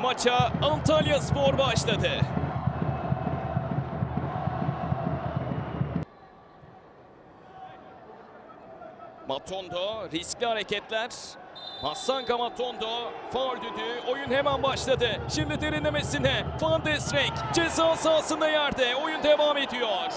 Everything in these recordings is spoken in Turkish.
Maça Antalya Spor başladı. Matondo riskli hareketler. Hasan Matondo faul düdüğü. Oyun hemen başladı. Şimdi derinlemesine Van de Streek ceza sahasında yerde. Oyun devam ediyor.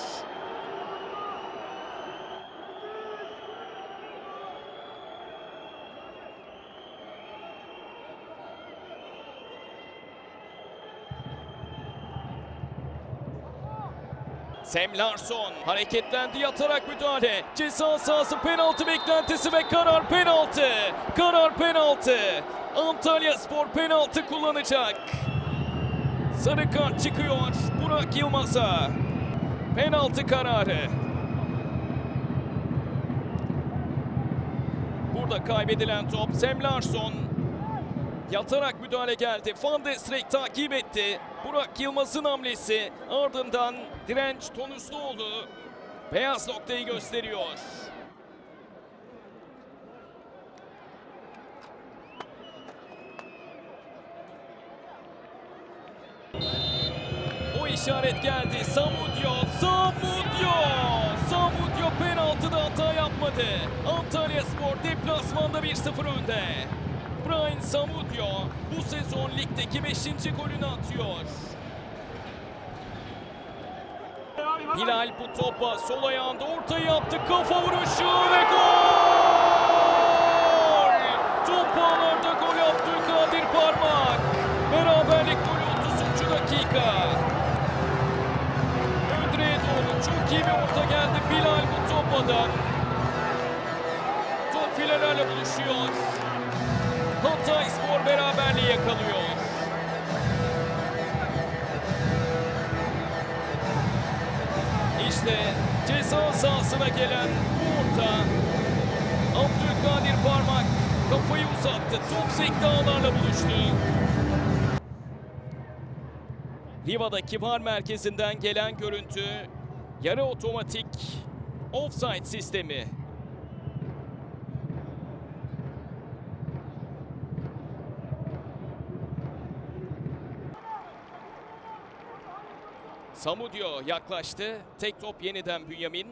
Sam Larsson hareketlendi yatarak müdahale. Ceza sahası penaltı beklentisi ve karar penaltı. Karar penaltı. Antalya Spor penaltı kullanacak. Sarı kart çıkıyor Burak Yılmaz'a. Penaltı kararı. Burada kaybedilen top Sam Larsson. Yatarak müdahale geldi. Van de Streek takip etti. Burak Yılmaz'ın hamlesi. Ardından direnç Tonusluoğlu beyaz noktayı gösteriyor. O işaret geldi. Samudio, Samudio! Samudio penaltıda hata yapmadı. Antalya Spor deplasmanda 1-0 önde. Brian Samudio bu sezon ligdeki 5. golünü atıyor. Hilal bu topa sol ayağında ortayı yaptı. Kafa vuruşu ve gol! Top ağlarda gol Abdülkadir Parmak. Beraberlik golü 30. dakika. Öndre'ye doğru çok iyi bir orta geldi. Bilal bu topadan. Top filelerle buluşuyor. Hatay Spor beraberliği yakalıyor. İşte ceza sahasına gelen bu orta. Abdülkadir Parmak kafayı uzattı. Top sekti ağlarla buluştu. Riva'daki VAR merkezinden gelen görüntü yarı otomatik offside sistemi. Samudio yaklaştı. Tek top yeniden Bünyamin.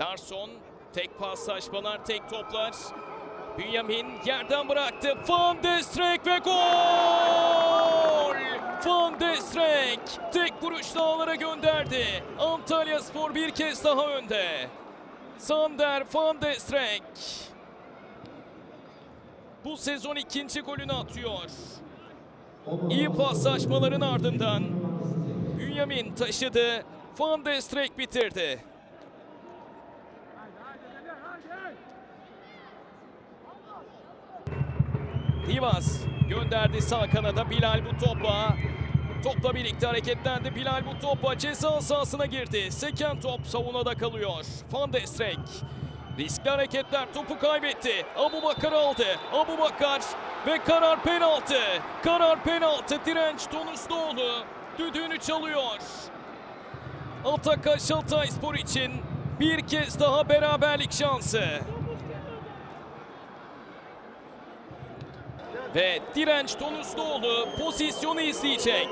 Larson tek paslaşmalar, tek toplar. Bünyamin yerden bıraktı. Van de Streek ve gol! Van de Streek tek vuruş ağlara gönderdi. Antalya Spor bir kez daha önde. Sander Van de Streek bu sezon ikinci golünü atıyor. İyi paslaşmaların ardından Bünyamin taşıdı. Van de Streek bitirdi. Divas gönderdi sağ kanada Bilal bu topa. Topla birlikte hareketlendi. Bilal bu topa ceza sahasına girdi. Seken top savunada kalıyor. Van de Streek. Riskli hareketler topu kaybetti. Abu Bakar aldı. Abu Bakar ve karar penaltı. Karar penaltı. Direnç Tonusluoğlu düdüğünü çalıyor. Ataka Şaltay Spor için bir kez daha beraberlik şansı. Ve direnç Tonusluoğlu pozisyonu izleyecek.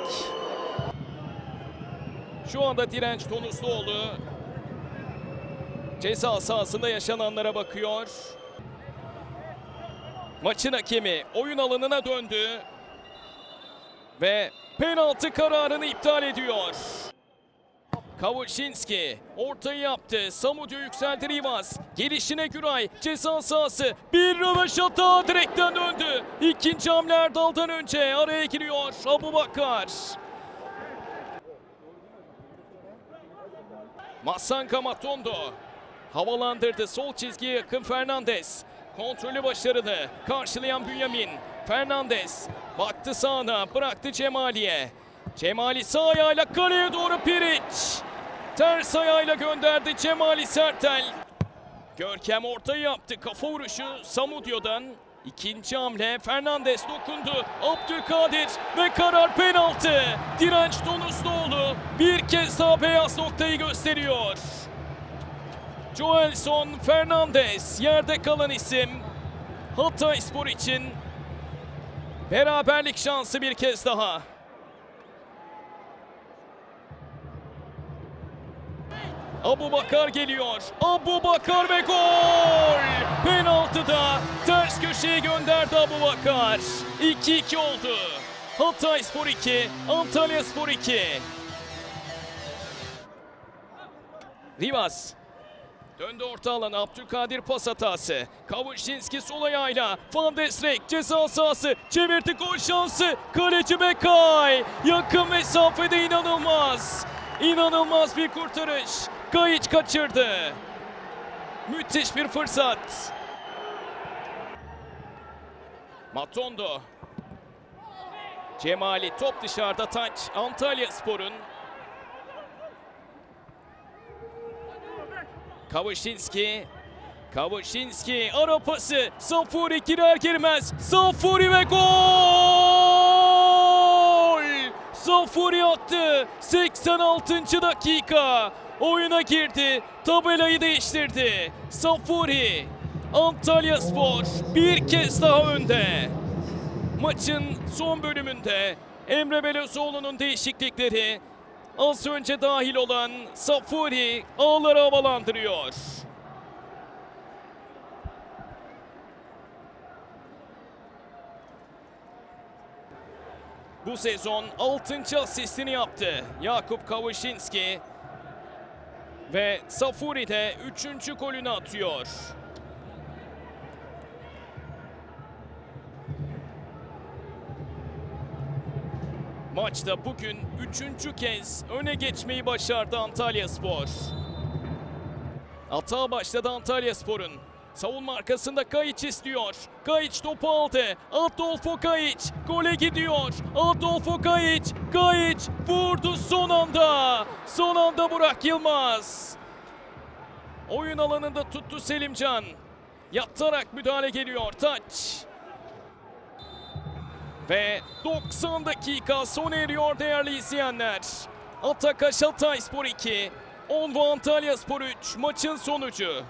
Şu anda direnç Tonusluoğlu ceza sahasında yaşananlara bakıyor. Maçın hakemi oyun alanına döndü. Ve penaltı kararını iptal ediyor. Kavuşinski ortayı yaptı. Samudio yükseldi Rivas. Gelişine Güray. Ceza sahası. Bir röveşata direkten döndü. İkinci hamle Erdal'dan önce araya giriyor Abu Bakar. Massanka Matondo havalandırdı. Sol çizgiye yakın Fernandez. Kontrolü başarılı. Karşılayan Bünyamin. Fernandez baktı sağına bıraktı Cemali'ye. Cemali sağ ayağıyla kaleye doğru Piriç. Ters ayağıyla gönderdi Cemali Sertel. Görkem ortayı yaptı. Kafa vuruşu Samudio'dan. İkinci hamle Fernandes dokundu. Abdülkadir ve karar penaltı. Direnç Donuzluoğlu bir kez daha beyaz noktayı gösteriyor. Joelson Fernandes yerde kalan isim. Hatay Spor için Beraberlik şansı bir kez daha. Abu Bakar geliyor. Abu Bakar ve gol! Penaltıda ters köşeye gönderdi Abu Bakar. 2-2 oldu. Hatay Spor 2, Antalya Spor 2. Rivas. Döndü orta alana Abdülkadir pas hatası. Kavuşinski sol ayağıyla. Van de Srek ceza sahası. Çevirdi gol şansı. Kaleci Bekay. Yakın mesafede inanılmaz. İnanılmaz bir kurtarış. Gayiç kaçırdı. Müthiş bir fırsat. Matondo. Cemali top dışarıda taç. Antalya Spor'un Kavuşinski. Kavuşinski ara pası. Safuri girer girmez. Safuri ve gol! Safuri attı. 86. dakika. Oyuna girdi. Tabelayı değiştirdi. Safuri. Antalya Spor bir kez daha önde. Maçın son bölümünde Emre Belözoğlu'nun değişiklikleri az önce dahil olan Safuri ağları havalandırıyor. Bu sezon 6. asistini yaptı Yakup Kavuşinski ve Safuri de 3. golünü atıyor. Maçta bugün üçüncü kez öne geçmeyi başardı Antalya Spor. Atağa başladı Antalya Spor'un. Savunma arkasında Kayiç istiyor. Kayiç topu aldı. Adolfo Kayiç gole gidiyor. Adolfo Kayiç. Kayiç vurdu son anda. Son anda Burak Yılmaz. Oyun alanında tuttu Selimcan. Yattarak müdahale geliyor. Taç. Ve 90 dakika sona eriyor değerli izleyenler. Atakaş Hatay Spor 2, Onvu Antalya Spor 3 maçın sonucu.